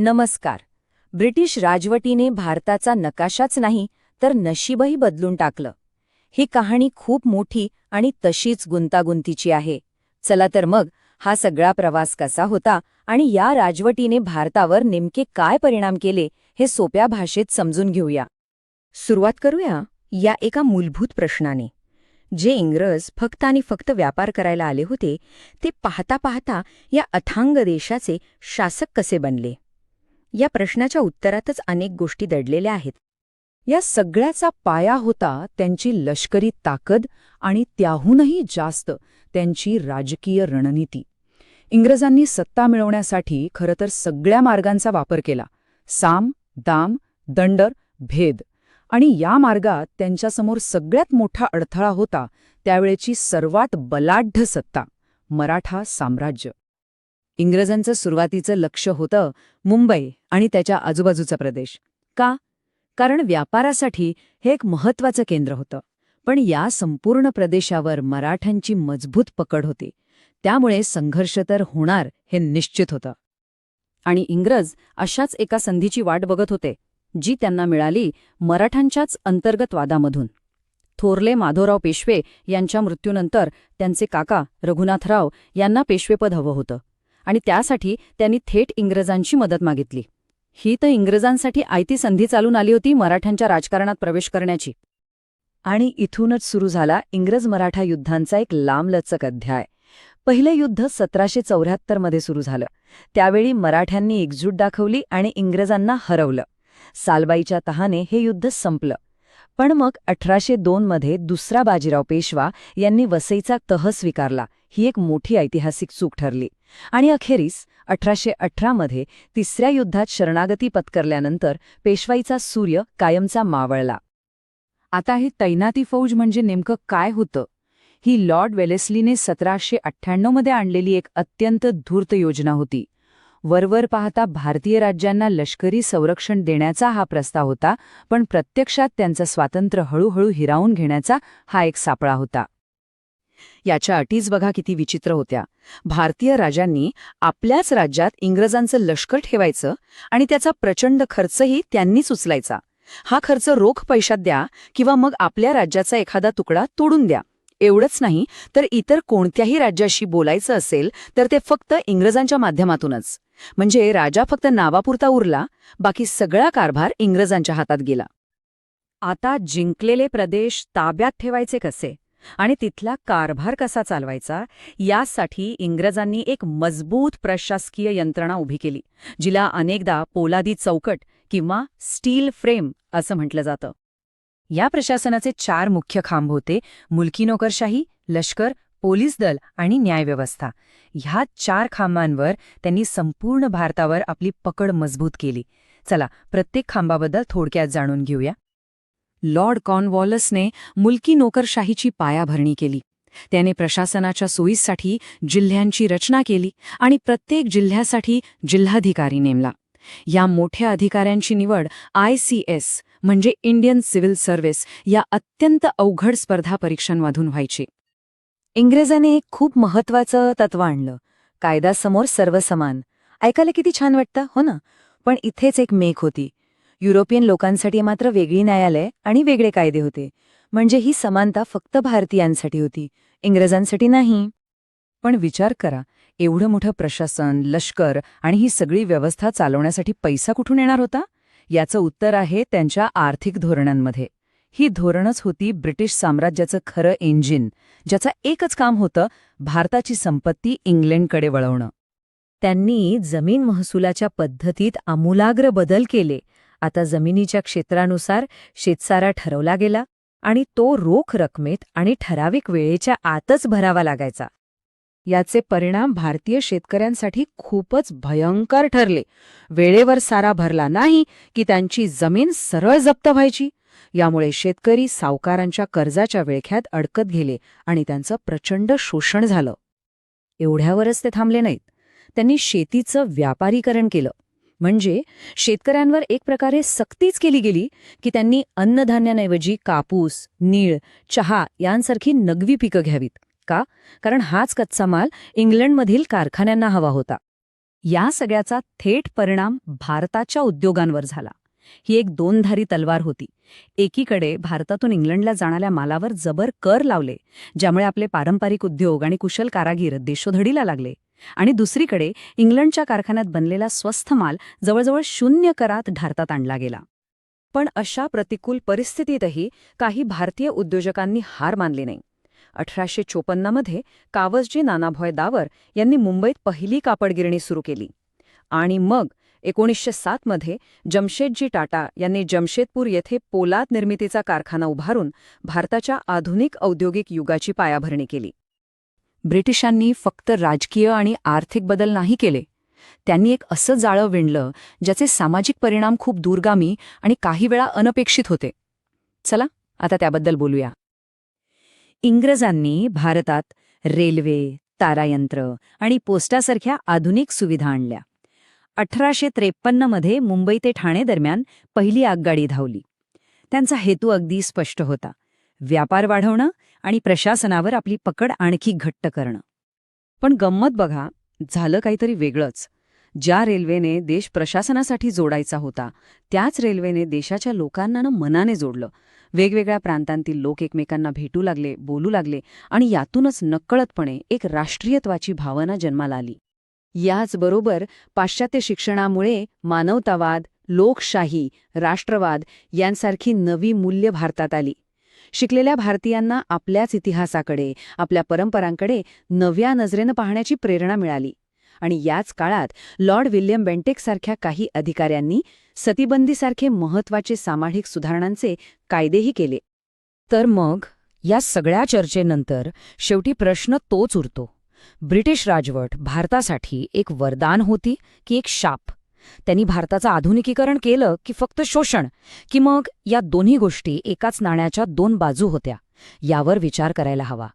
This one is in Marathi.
नमस्कार. ब्रिटिश राजवटीने भारताचा नकाशाच नाही तर नशीबही बदलून टाकलं. ही कहाणी खूप मोठी आणि तशीच गुंतागुंतीची आहे. चला तर मग हा सगळा प्रवास कसा होता आणि या राजवटीने भारतावर नेमके काय परिणाम केले हे सोप्या भाषेत समजून घेऊया. सुरुवात करूया या एका मूलभूत प्रश्नाने. जे इंग्रज फक्त आणि फक्त व्यापार करायला आले होते ते पाहता पाहता या अथांग देशाचे शासक कसे बनले? या प्रश्नाच्या उत्तरातच अनेक गोष्टी दडलेल्या आहेत. या सगळ्याचा पाया होता त्यांची लष्करी ताकद आणि त्याहूनही जास्त त्यांची राजकीय रणनीती. इंग्रजांनी सत्ता मिळवण्यासाठी खरं तर सगळ्या मार्गांचा वापर केला. साम दाम दंडर भेद. आणि या मार्गात त्यांच्यासमोर सगळ्यात मोठा अडथळा होता त्यावेळेची सर्वात बलाढ्य सत्ता मराठा साम्राज्य. इंग्रजांचं सुरुवातीचं लक्ष होतं मुंबई आणि त्याच्या आजूबाजूचा प्रदेश. का? कारण व्यापारासाठी हे एक महत्वाचं केंद्र होतं. पण या संपूर्ण प्रदेशावर मराठ्यांची मजबूत पकड होती. त्यामुळे संघर्ष तर होणार हे निश्चित होतं. आणि इंग्रज अशाच एका संधीची वाट बघत होते जी त्यांना मिळाली मराठ्यांच्याच अंतर्गत वादामधून. थोरले माधवराव पेशवे यांच्या मृत्यूनंतर त्यांचे काका रघुनाथराव यांना पेशवेपद हवं होतं. आणि त्यासाठी त्यांनी थेट इंग्रजांची मदत मागितली. ही तर इंग्रजांसाठी आयती संधी चालून आली होती मराठ्यांच्या राजकारणात प्रवेश करण्याची. आणि इथूनच सुरू झाला इंग्रज मराठा युद्धांचा एक लांबलचक अध्याय. पहिले युद्ध सतराशे चौऱ्याहत्तरमध्ये सुरू झालं. त्यावेळी मराठ्यांनी एकजूट दाखवली आणि इंग्रजांना हरवलं. सालबाईच्या तहाने हे युद्ध संपलं. पण मग अठराशे दोनमध्ये दुसरा बाजीराव पेशवा यांनी वसईचा तह स्वीकारला. ही एक मोठी ऐतिहासिक चूक ठरली. आणि अखेरीस अठराशे अठरामध्ये तिसऱ्या युद्धात शरणागती पत्करल्यानंतर पेशवाईचा सूर्य कायमचा मावळला. आता हे तैनाती फौज म्हणजे नेमकं काय होतं? ही लॉर्ड वेलेस्लीने सतराशे अठ्ठ्याण्णवमध्ये आणलेली एक अत्यंत धूर्त योजना होती. वरवर पाहता भारतीय राज्यांना लष्करी संरक्षण देण्याचा हा प्रस्ताव होता पण प्रत्यक्षात त्यांचं स्वातंत्र्य हळूहळू हिरावून घेण्याचा हा एक सापळा होता. याच्या अटीच बघा किती विचित्र होत्या. भारतीय राजांनी आपल्याच राज्यात इंग्रजांचं लष्कर ठेवायचं आणि त्याचा प्रचंड खर्चही त्यांनीच उचलायचा हा खर्च रोख पैशात द्या किंवा मग आपल्या राज्याचा एखादा तुकडा तोडून द्या. एवढंच नाही तर इतर कोणत्याही राज्याशी बोलायचं असेल तर ते फक्त इंग्रजांच्या माध्यमातूनच. म्हणजे राजा फक्त नावापुरता उरला बाकी सगळा कारभार इंग्रजांच्या हातात गेला. आता जिंकलेले प्रदेश ताब्यात ठेवायचे कसे? आणि तिथला कारभार कसा चालवायचा यासाठी इंग्रजांनी एक मजबूत प्रशासकीय यंत्रणा उभी केली जिला अनेकदा पोलादी चौकट किंवा स्टील फ्रेम असं म्हटलं जातं. या प्रशासनाचे चार मुख्य खांब होते मुलकी नोकरशाही लष्कर पोलीस दल आणि न्यायव्यवस्था ह्या चार खांबांवर त्यांनी संपूर्ण भारतावर आपली पकड मजबूत केली. चला प्रत्येक खांबाबद्दल थोडक्यात जाणून घेऊया. लॉर्ड कॉर्नवॉलसने मुलकी नोकरशाहीची पायाभरणी केली. त्याने प्रशासनाच्या सोयीसाठी जिल्ह्यांची रचना केली आणि प्रत्येक जिल्ह्यासाठी जिल्हाधिकारी नेमला. या मोठ्या अधिकाऱ्यांची निवड आय सी एस म्हणजे इंडियन सिव्हिल सर्व्हिस या अत्यंत अवघड स्पर्धा परीक्षांमधून व्हायची. इंग्रजाने एक खूप महत्वाचं तत्व आणलं. कायदा समोर सर्व समान ऐकायला किती छान वाटतं हो ना? पण इथेच एक मेघ होती. युरोपियन लोकांसाठी मात्र वेगळी न्यायालय आणि वेगळे कायदे होते. म्हणजे ही समानता फक्त भारतीयांसाठी होती इंग्रजांसाठी नाही. पण विचार करा एवढं मोठं प्रशासन लष्कर आणि ही सगळी व्यवस्था चालवण्यासाठी पैसा कुठून येणार होता? याचं उत्तर आहे त्यांच्या आर्थिक धोरणांमध्ये. ही धोरणच होती ब्रिटिश साम्राज्याचं खरं इंजिन ज्याचं एकच काम होतं भारताची संपत्ती इंग्लंडकडे वळवणं. त्यांनी जमीन महसुलाच्या पद्धतीत आमूलाग्र बदल केले आता जमिनीच्या क्षेत्रानुसार शेतसारा ठरवला गेला आणि तो रोख रकमेत आणि ठराविक वेळेच्या आतच भरावा लागायचा. याचे परिणाम भारतीय शेतकऱ्यांसाठी खूपच भयंकर ठरले. वेळेवर सारा भरला नाही की त्यांची जमीन सरळ जप्त व्हायची. यामुळे शेतकरी सावकारांच्या कर्जाच्या विळख्यात अडकत गेले आणि त्यांचं प्रचंड शोषण झालं. एवढ्यावरच ते थांबले नाहीत. त्यांनी शेतीचं व्यापारीकरण केलं. म्हणजे शेतकऱ्यांवर एक प्रकारे सक्तीच केली गेली की त्यांनी अन्नधान्याऐवजी कापूस नीळ चहा यांसारखी नगवी पिकं घ्यावीत. का? कारण हाच कच्चा माल इंग्लंडमधील कारखान्यांना हवा होता. या सगळ्याचा थेट परिणाम भारताच्या उद्योगांवर झाला. ही एक दोनधारी तलवार होती. एकीकडे भारतातून इंग्लंडला जाणाऱ्या मालावर जबर कर लावले ज्यामुळे आपले पारंपरिक उद्योग आणि कुशल कारागीर देशोधडीला लागले. आणि दुसरीकडे इंग्लंडच्या कारखान्यात बनलेला स्वस्थ माल जवळजवळ शून्य करात भारतात आणला गेला. पण अशा प्रतिकूल परिस्थितीतही काही भारतीय उद्योजकांनी हार मानली नाही. अठराशे चोपन्नमध्ये कावसजी नानाभॉय दावर यांनी मुंबईत पहिली कापडगिरणी सुरू केली. आणि मग एकोणीसशे सातमध्ये जमशेदजी टाटा यांनी जमशेदपूर येथे पोलाद निर्मितीचा कारखाना उभारून भारताच्या आधुनिक औद्योगिक युगाची पायाभरणी केली. ब्रिटिशांनी फक्त राजकीय आणि आर्थिक बदल नाही केले. त्यांनी एक असं जाळं विणलं ज्याचे सामाजिक परिणाम खूप दूरगामी आणि काही वेळा अनपेक्षित होते. चला आता त्याबद्दल बोलूया. इंग्रजांनी भारतात रेल्वे तारायंत्र आणि पोस्टासारख्या आधुनिक सुविधा आणल्या. अठराशे त्रेपन्नमध्ये मुंबई ते ठाणे दरम्यान पहिली आगगाडी धावली. त्यांचा हेतू अगदी स्पष्ट होता. व्यापार वाढवणं आणि प्रशासनावर आपली पकड आणखी घट्ट करणं. पण गंमत बघा झालं काहीतरी वेगळंच. ज्या रेल्वेने देश प्रशासनासाठी जोडायचा होता त्याच रेल्वेने देशाच्या लोकांना मनाने जोडलं. वेगवेगळ्या प्रांतांतील लोक एकमेकांना भेटू लागले बोलू लागले आणि यातूनच नकळतपणे एक राष्ट्रीयत्वाची भावना जन्माला आली. याचबरोबर पाश्चात्य शिक्षणामुळे मानवतावाद लोकशाही राष्ट्रवाद यांसारखी नवी मूल्य भारतात आली. शिकलेल्या भारतीयांना आपल्याच इतिहासाकडे आपल्या परंपरांकडे नव्या नजरेनं पाहण्याची प्रेरणा मिळाली. आणि याच काळात लॉर्ड विल्यम बेंटेकसारख्या काही अधिकाऱ्यांनी सतीबंदीसारखे महत्त्वाचे सामाजिक सुधारणांचे कायदेही केले. तर मग या सगळ्या चर्चेनंतर शेवटी प्रश्न तोच उरतो. ब्रिटिश राजवट भारतासाठी एक वरदान होती की एक शाप? त्यांनी भारताचं आधुनिकीकरण केलं की फक्त शोषण की मग या दोन्ही गोष्टी एकाच नाण्याच्या दोन बाजू होत्या यावर विचार करायला हवा.